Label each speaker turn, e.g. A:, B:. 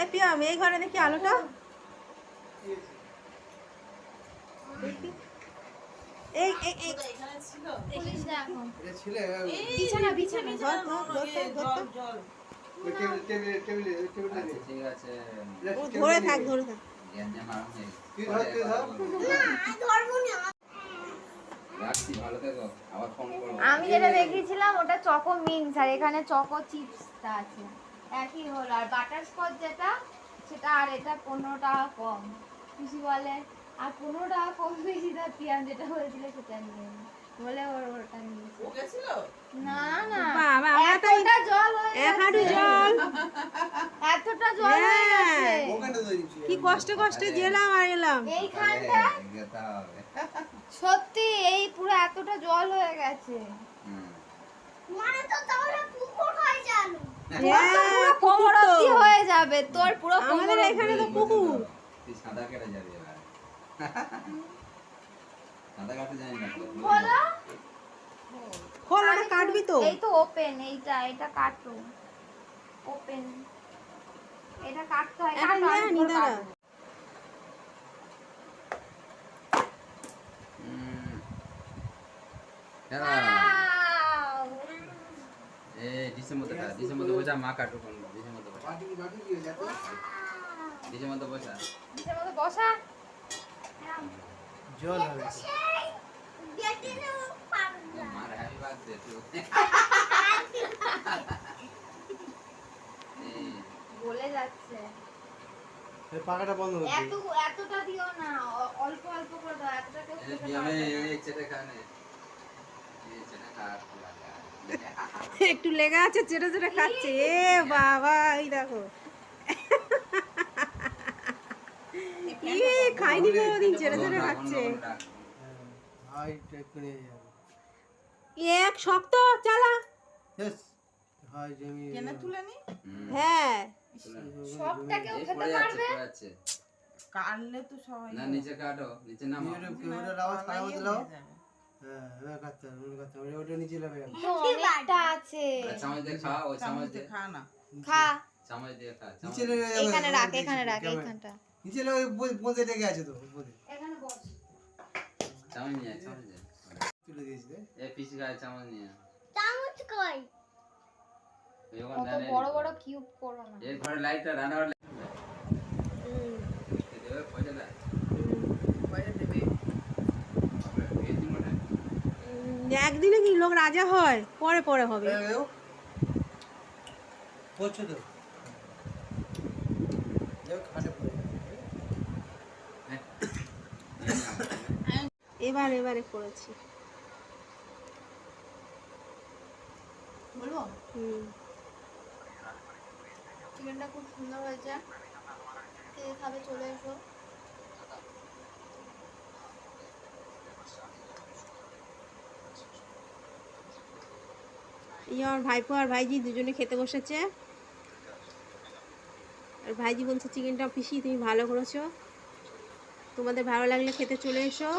A: এ পিয়াম এই ঘরে দেখি আলোটা। এই এই এই।
B: দেখিস না। এখন।
C: এটা ছিলে
B: বিছানা বিছানা
A: ধর থাক। ধরে
B: আমি যেটা দেখিয়েছিলাম ওটা চকো মিন্স আর এখানে চকো চিপসটা আছে। একই হলো আর বাটার স্কচ যেটা সেটা আর এটা পনেরো টাকা কম। খুশি বলে আর পনেরো টাকা কম বেশি তার পিয়ান যেটা হয়েছিল সেটা নিয়ে বলে ওর ওটা নিয়েছে না না।
A: বাবা,
B: এতটা জল হয়ে
A: এক হাঁটু জল।
B: এতটা জল হয়ে গেছে।
A: কি কষ্টে কষ্টে গেলাম আর এলাম।
B: এইখানটা সত্যি এই পুরো এতটা জল হয়ে গেছে।
A: পুকুর তো।
B: অব্দি হয়ে যাবে তোর পুরো
A: আমাদের এখানে তো পুকুর।
D: তুই সাঁতার কেটে যাবি সাঁতার কাটতে জানি না
A: খোল ওটা কাটবি তো।
B: এই তো ওপেন এইটা এটা কাটো। ওপেন এটা কাটতে হয়
A: এটা
B: কাটো,
A: নে,
B: আমি কাটবো।
D: হুম। দাঁড়া।
B: আউ!
D: এই ডিসেম্বর টা ডিসেম্বর বসা মা কাটু বসা
C: বাটি বাটি কি হয়েছে এত?
D: ডিসেম্বর বসা
B: নিচের মধ্যে বসা
C: জল হবে
D: মার হ্যাপি বার্থডে টু
B: বলে যাচ্ছে
C: এই পাখাটা বন্ধ করে
B: এত এতটা দিও না অল্প অল্প করে দাও এতটা কেউ খেতে
D: আমি
B: পারবে না।
D: এই চেটে খানে এই চেটে খা
A: একটু লেগে আছে চেটে চেটে খাচ্ছে। এ বাবা এই দেখো। ই খাইনি কোনোদিন চেটে চেটে খাচ্ছে। এক শক্ত চালা। হ্যাঁ।
B: সবটা খেতে পারবে?
E: কাটলে তো সবাই
D: না নিচে কাটো নিচে নামো
C: আওয়াজ
B: বড় বড় কিউব করো না।
D: এর লাইটটা রান্নাঘর
A: একদিনে কি লোক রাজা হয়? পরে পরে হবে।
C: এই দেখো। পড়ছে তো। দেখো, খাটে পড়ে যাবে।
D: হ্যাঁ।
A: এবার এবারে করেছি
B: বলব?
A: হুম।
B: চিকেনটা খুব সুন্দর হয়েছে। কে খাবে চলে এসো।
A: এই আমার ভাইপো আর ভাইজি দুজনে খেতে বসেছে। আর ভাইজি বলছে, চিকেনটা পিসি, তুমি ভালো করেছ। তোমাদের ভালো লাগলে খেতে চলে এসো।